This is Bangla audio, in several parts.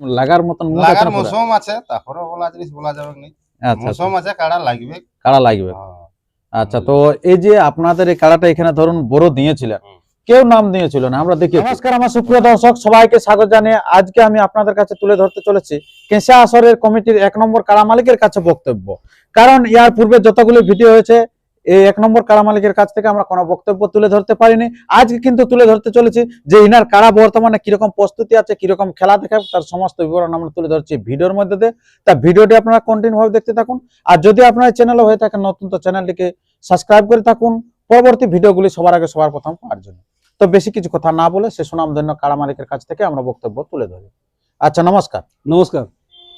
লাগার মতন লাগার? মৌসুম আছে তারপরে বলা জিনিস বলা যাবে না আচ্ছা আচ্ছা, মৌসুম আছে কাড়া লাগবে। কাড়া লাগবে। হ্যাঁ। আচ্ছা তো এই যে আপনাদের এই কাড়াটা এখানে ধরুন বড় দিয়েছিলেন কেউ নাম দিয়েছিল না আমরা দেখি। নমস্কার আমার সুপ্রিয় দর্শক সবাইকে স্বাগত জানিয়ে আজকে আমি আপনাদের কাছে তুলে ধরতে চলেছি কেঁচা আসরের কমিটির এক নম্বর কাড়া মালিকের কাছে বক্তব্য। কারণ ইয়ার পূর্বে যতগুলো ভিডিও হয়েছে এই এক নম্বর কারা মালিকের কাছ থেকে আমরা কোনো বক্তব্য তুলে ধরতে পারিনি। আজকে কিন্তু তুলে ধরতে চলেছি যে ইনার কারা বর্তমানে কীরকম প্রস্তুতি আছে কীরকম খেলা দেখাবে তার সমস্ত বিবরণ আমরা তুলে ধরছি ভিডিওর মধ্যে দিয়ে। তা ভিডিওটি আপনারা কন্টিনিউ ভাবে দেখতে থাকুন। আর যদি আপনার চ্যানেলে হয়ে থাকেন নতুন তো চ্যানেলটিকে সাবস্ক্রাইব করে থাকুন। পরবর্তী ভিডিওগুলি সবার আগে সবার প্রথম পাওয়ার জন্য। তো বেশি কিছু কথা না বলে সে সুনামধন্য কাড়া মালিকের কাছ থেকে আমরা বক্তব্য তুলে ধরি। আচ্ছা নমস্কার। নমস্কার।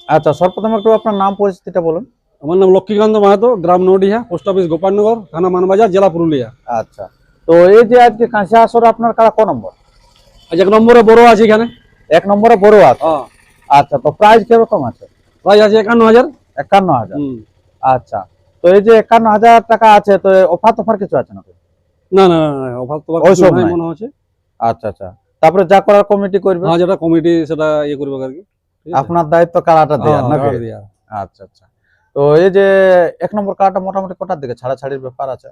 আচ্ছা সর্বপ্রথম একটু আপনার নাম পরিচিতিটা বলুন। আমার নাম লক্ষ্মীকান্ত মাহাতো গ্রাম নডিহা পোস্ট অফিস গোপালনগর থানা মানবাজার জেলা পুরুলিয়া। আচ্ছা। তো এই যে আজকে কাঁচা আসর আপনার কাড়া ক নম্বর? আজ এক নম্বরে বড় আছে এখানে। এক নম্বরে বড় আছে? হ্যাঁ। আচ্ছা তো প্রাইস কীরকম আছে? প্রাইস আছে একান্ন হাজার। একান্ন হাজার। আচ্ছা। তো এই যে একান্ন হাজার টাকা আছে তো অফার তফার কিছু আছে নাকি? না না অফার তো ওইসব। মনে হচ্ছে। আচ্ছা আচ্ছা। তারপরে যা করার কমিটি করবে? হ্যাঁ যেটা কমিটি সেটা ইয়ে করবে আর কি। আপনার দায়িত্ব কারাটা দেওয়ার হ্যাঁ, নাকি? আচ্ছা আচ্ছা। তো এই যে এক নম্বর কার্ডটা মোটামুটি কটার দিকে? ছাড়াছাড়ির ব্যাপার আছে?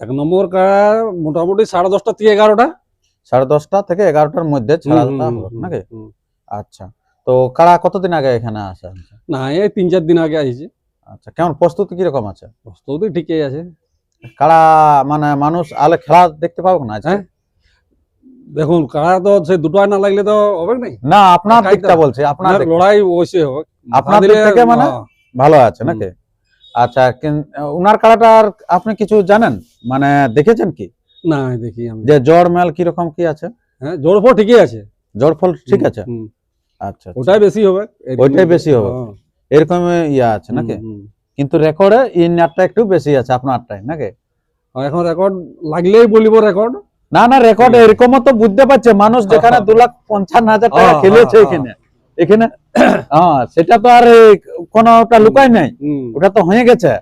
এক নম্বর কার্ড মোটামুটি সাড়ে দশটা থেকে এগারোটা। সাড়ে দশটা থেকে এগারোটার মধ্যে ছাড়াটা নাকি? আচ্ছা। তো কাড়া কতদিন আগে এখানে আসে? না এই তিন চার দিন আগে আসছি। আচ্ছা কেমন প্রস্তুতি কীরকম আছে? প্রস্তুতি ঠিকই আছে। কাড়া মানে মানুষ আলে খেলা দেখতে পাবো না আজকে? হ্যাঁ। দেখুন কাড়া তো সে দুটো না লাগলে তো হবে নাই না আপনার দিকটা বলছি আপনার আপনার লড়াই অবশ্যই হবে। আপনার দিক থেকে মানে? হ্যাঁ। ভালো আছে নাকি? আচ্ছা উনার কাড়াটার আপনি কিছু জানেন? মানে দেখেছেন কি? না দেখি আমি যে জ্বর মেল কীরকম কি আছে? হ্যাঁ জোর ফোর ঠিকই আছে। জ্বর ফল ঠিক আছে? আচ্ছা আচ্ছা। ওটাই বেশি হবে। ওইটাই বেশি হবে। হ্যাঁ, এরকম ইয়া আছে নাকি। কিন্তু রেকর্ডে ইন ইনারটা একটু বেশি আছে আপনারটাই নাকি? এখন রেকর্ড লাগলেই বলিব রেকর্ড না না রেকর্ড হুম। এরকমও তো বুঝতে পারছে মানুষ যেখানে হ্যাঁ। দু লাখ পঞ্চান্ন হাজার টাকা হ্যাঁ, খেলেছে হ্যাঁ, এখানে। এখানে হ্যাঁ সেটা তো আর এই কোনো ওটা লুকাই নাই। ওটা তো হয়ে গেছে।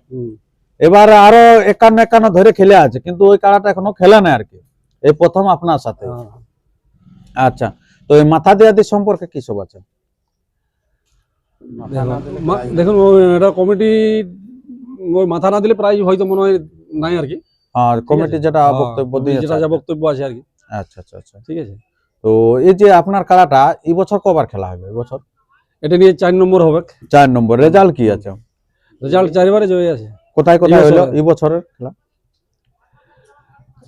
এবার আরও একান্ন একান্ন ধরে খেলে আছে কিন্তু ওই কাড়াটা এখনও খেলে নাই আর কি। এই প্রথম আপনার সাথে। হ্যাঁ। আচ্ছা তো এই মাথা দেওয়াদি সম্পর্কে কি সব আছে? দেখুন এটা কমিটি ওই মাথা না দিলে প্রায় হয়তো মনে হয় নাই আর কি। আর কমিটি যেটা হ্যাঁ, বক্তব্য দিয়েছে যেটা যা বক্তব্য আছে আর কি। আচ্ছা আচ্ছা আচ্ছা। ঠিক আছে। তো এই যে আপনার কাড়াটা এই বছর কবার খেলা হবে? এই বছর? এটা নিয়ে চার নম্বর হবে। চার নম্বর। রেজাল্ট কি আছে? রেজাল্ট চারিবারে জয় আছে। কোথায় কোথায় হলো এই বছরের খেলা?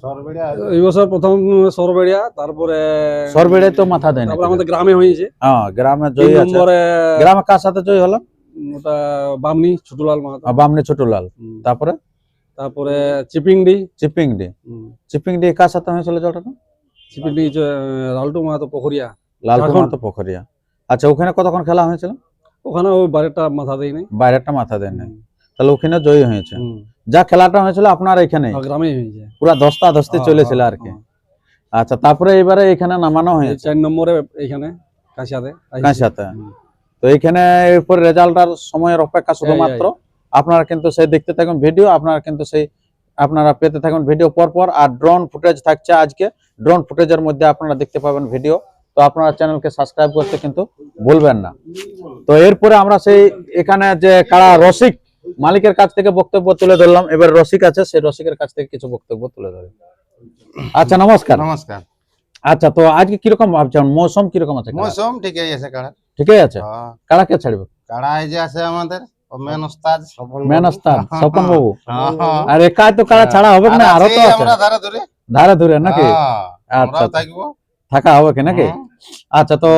সরবেড়িয়া এই বছর প্রথম সরবেড়িয়া তারপরে সরবেড়ে তো মাথা দেয় না আমাদের গ্রামে হয়েছে। হ্যাঁ গ্রামে জয়ী আছে। নম্বরে গ্রামে কার সাথে জয়ী হলো? ওটা বামনি ছোটলাল মাহাতো। আর বামনি ছোটলাল। তারপরে? তারপরে চিপিংডি। চিপিংডি। হুম। চিপিংডি কার সাথে হয়েছিল জলটা লালটু মাহাতো পুকুরিয়া লালকুমার ঝাড়খণ্ড। তো পোখরিয়া। আচ্ছা ওখানে কতক্ষণ খেলা হয়েছিল? ওখানে ওই মাথা দেয় নাই। বাইরেটা মাথা দেয় নাই। তাহলে ওখানে জয়ী হয়েছে। যা খেলাটা হয়েছিল আপনার এখানে হয়েছে। পুরা দস্তা দস্তি চলেছিল হ্যাঁ, আর কি। হ্যাঁ। আচ্ছা তারপরে এবারে এখানে নামানো হয়েছে। চার নম্বরে এখানে কাশিয়াতে। হুম। তো এখানে এরপর রেজাল্টার সময়ের অপেক্ষা শুধুমাত্র। আপনারা কিন্তু সেই দেখতে থাকুন ভিডিও আপনারা কিন্তু সেই আপনারা পেতে থাকুন ভিডিও পর পর আর ড্রোন ফুটেজ থাকছে আজকে। ড্রোন ফুটেজের মধ্যে আপনারা দেখতে পাবেন ভিডিও তো আপনারা চ্যানেলকে সাবস্ক্রাইব করতে কিন্তু ভুলবেন না। তো এরপরে আমরা সেই এখানে যে কারা রসিক মালিকের কাছ থেকে বক্তব্য তুলে ধরলাম। এবার রসিক আছে সেই রসিকের কাছ থেকে কিছু বক্তব্য তুলে ধরে। আচ্ছা নমস্কার। নমস্কার। আচ্ছা তো আজকে কীরকম ভাবছেন? মৌসুম কীরকম আছে? মৌসুম ঠিকই আছে কাড়া ঠিকই আছে? হ্যাঁ, কারা কে ছাড়বে? কাড়া এই যে আছে আমাদের? ওস্তাদ ওস্তাদ স্বপন বাবু। আর একাই তো কারা ছাড়া হবে না? আরও তো আছি আছে। আমরা ধারে ধরে? নাকি? আচ্ছা আমরাও। থাকব। থাকা হবে কি নাকি? তো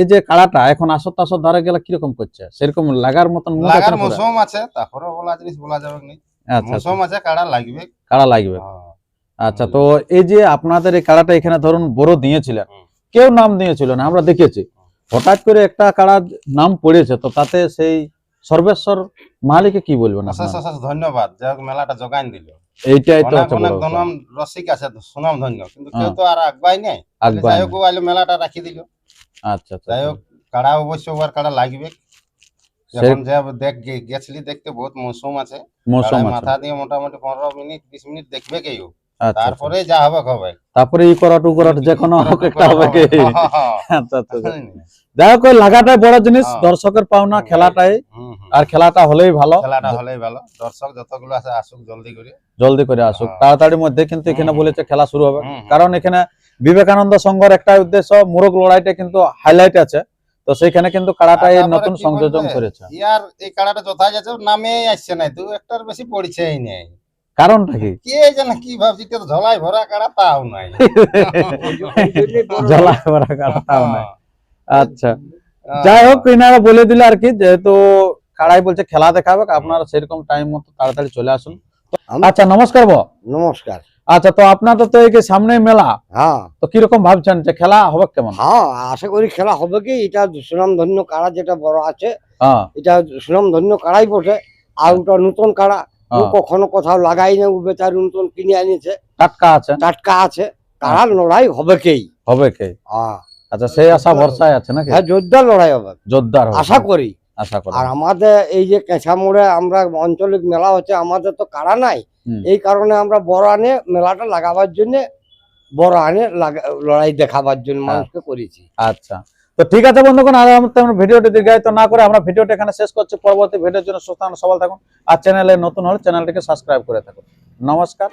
এই যে কাড়াটা এখন আসর টাসর ধারে গেলে কীরকম করছে? সেরকম লাগার মতন লাগার মৌসুম আছে তারপরে বলা জিনিস বলা যাবে না। আচ্ছা আচ্ছা, মৌসুম আছে কাড়া লাগবে। কাড়া লাগবে। হ্যাঁ। আচ্ছা তো এই যে আপনাদের এই কাড়াটা এখানে ধরুন বড় দিয়েছিলেন কেউ নাম দিয়েছিল না আমরা দেখেছি। হঠাৎ করে একটা কাড়ার নাম পড়েছে তো তাতে সেই সর্বেশ্বর মালিকে কি বলবেন অশেষ অশেষ ধন্যবাদ। যাই হোক মেলাটা জোগান দিল। এইটাই তো অনেক অনেক বড় রসিক আছে সুনাম ধন্য। কিন্তু কেউ হ্যাঁ। তো আর আগবাই নেই। যাই হোক আইলো মেলাটা রাখি দিল। আচ্ছা আচ্ছা যাই হোক কাড়া অবশ্য ওর কাড়া লাগবে। সে- এখন দেখ গেছলি দেখতে বহুত মৌসুম আছে। মৌসুম মাথা দিয়ে মোটামুটি পনেরো মিনিট বিশ মিনিট দেখবে কেউ। আচ্ছা তারপরে যা হবে হবে তারপরে ই করাট উ করাট যে কোনো একটা হবে আচ্ছা আচ্ছা আচ্ছা। হুম, যাই হোক লাগাটাই বড় জিনিস হ্যাঁ। দর্শকের পাওনা খেলাটাই। আর খেলাটা হলেই ভালো। খেলাটা হলেই ভালো। দর্শক যতগুলো আছে আসুক জলদি করে। জলদি করে আসুক। হ্যাঁ। তাড়াতাড়ির মধ্যে কিন্তু এখানে বলেছে খেলা শুরু হবে। কারণ এখানে বিবেকানন্দ সংঘর একটা উদ্দেশ্য মোরগ লড়াইটা কিন্তু হাইলাইট আছে। তো সেইখানে কিন্তু কাড়াটা এই নতুন সংযোজন করেছে। ইয়ার এই কাড়াটা যথা যাচ্ছে নামেই আসছে না। দু একটার বেশি পরিচয় নেই। কারণটা কি কে জানে কি ভাবছি তো ঝলাই ভরা তাও নাই। জলা ভরা নাই। হ্যাঁ। আচ্ছা। যাই হোক এনারা বলে দিলে আর কি যেহেতু কাড়াই বলছে খেলা দেখাবে আপনারা সেরকম টাইম মতো তাড়াতাড়ি চলে আসুন। আচ্ছা নমস্কার বো নমস্কার। আচ্ছা তো আপনাদের তো এই যে সামনে মেলা হ্যাঁ। তো কীরকম ভাবছেন যে খেলা হবে কেমন? হ্যাঁ আশা করি খেলা হবে কি এটা সুনাম ধন্য কাড়া যেটা বড় আছে হ্যাঁ। এটা সুনাম ধন্য কাড়াই বসে আর ওটা নতুন কাড়া। ও হ্যাঁ, কখনো কোথাও লাগাই না ও বেচারি নতুন কিনে আনিছে টাটকা আছে? টাটকা আছে। কাড়ার লড়াই হবে কেই? হবে কে হ্যাঁ। আচ্ছা সেই আশা ভরসায় আছে নাকি? হ্যাঁ জোরদার লড়াই হবে। জোরদার আশা করি। আশা করি। আর আমাদের এই যে কেঁচা মোড়ে আমরা আঞ্চলিক মেলা হচ্ছে আমাদের তো কাড়া নাই। এই কারণে আমরা বড় আনে মেলাটা লাগাবার জন্য বড় আনে লাগা- লড়াই দেখাবার জন্য হ্যাঁ। মানুষকে করেছি। আচ্ছা। তো ঠিক আছে বন্ধুগণ, আর আমরা ভিডিওটি দীর্ঘায়িত না করে আমরা ভিডিওটি এখানে শেষ করছি। পরবর্তী ভিডিওর জন্য সুস্থ সবল থাকুন, আর চ্যানেলে নতুন হলে চ্যানেলটিকে সাবস্ক্রাইব করে থাকুন। নমস্কার।